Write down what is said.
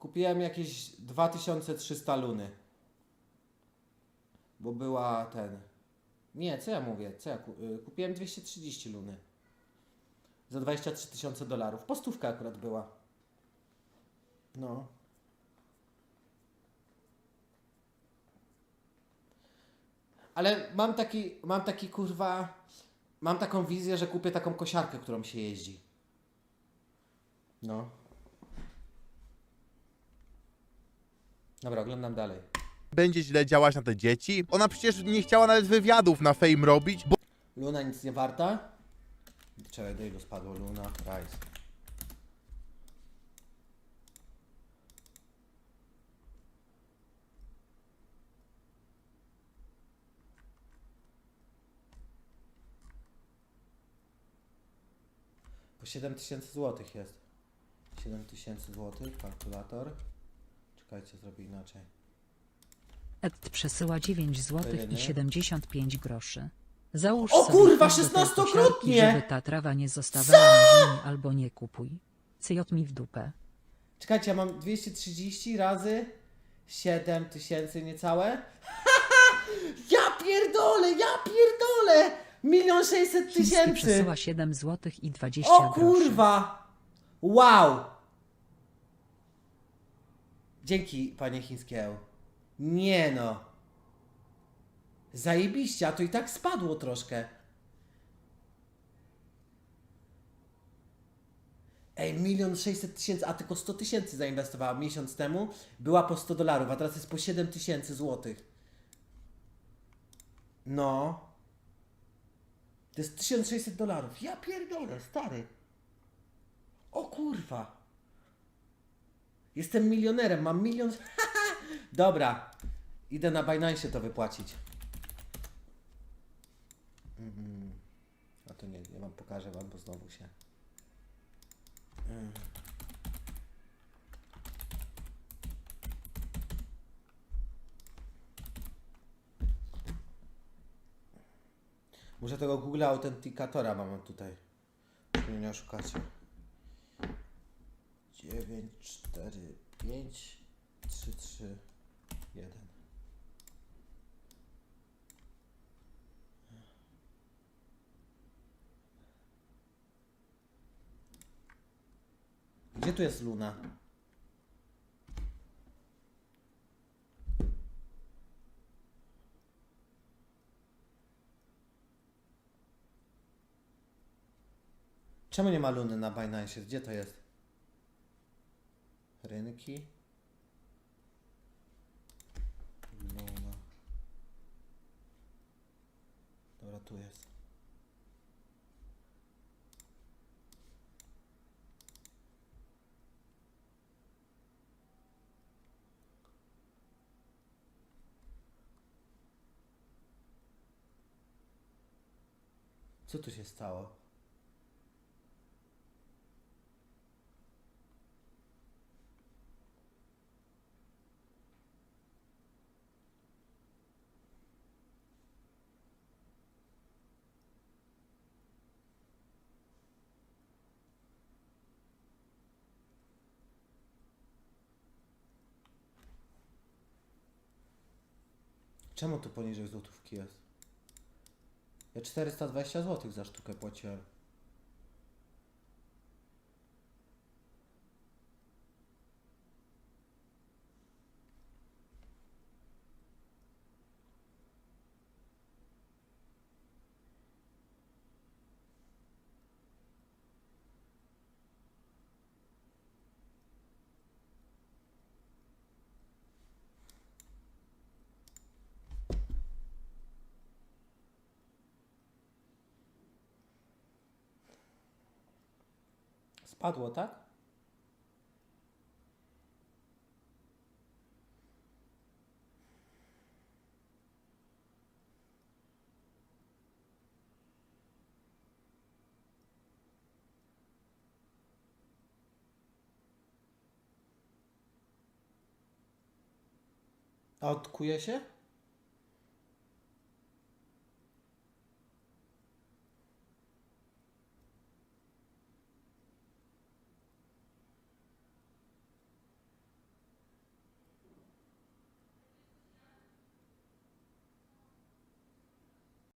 Kupiłem jakieś 2300 luny. Bo była ten. Nie, co ja mówię? Co ja ku... y, Kupiłem 230 luny. Za 23 tysiące dolarów. Postówka akurat była. No. Ale mam taki, mam taki kurwa, mam taką wizję, że kupię taką kosiarkę, którą się jeździ. No. Dobra, oglądam dalej. będzie źle działać na te dzieci. Ona przecież nie chciała nawet wywiadów na fame robić, bo Luna nic nie warta? Czekaj, do ilu spadło Luna? Price. Po 7000 złotych jest. 7000 złotych, kalkulator. Czekajcie, zrobię inaczej. Ed przesyła 9 zł i 75 groszy. Załóż O sobie kurwa, kod do tej 16-krotnie! kosiarki, Żeby ta trawa nie zostawała na ziemi albo nie kupuj. Cyjot mi w dupę. Czekajcie, ja mam 230 razy 7 tysięcy niecałe. ja pierdolę, ja pierdolę! Milion sześćset Chiński tysięcy! przesyła 7 zł i 20 O groszy. kurwa! Wow! Dzięki, panie chińskie. Nie no. Zajebiście, a to i tak spadło troszkę. Ej, milion sześćset tysięcy, a tylko 100 tysięcy zainwestowała miesiąc temu. Była po 100 dolarów, a teraz jest po 7 tysięcy złotych. No. To jest 1600 dolarów. Ja pierdolę, stary. O kurwa. Jestem milionerem, mam milion. Dobra. Idę na Binance to wypłacić. Mm. A to nie, nie wam pokażę wam, bo znowu się. Muszę tego Google Authenticatora mam tutaj. Nie oszukacie. 9, 4, 5, 3, 3, 1. Gdzie tu jest Luna? Czemu nie ma Luny na Binance? Gdzie to jest? Rynki. Luna. Dobra, tu jest. Co tu się stało? Czemu tu poniżej złotówki jest? Ja 420 zł za sztukę płaciłem. Spadło, tak? A odkuje się?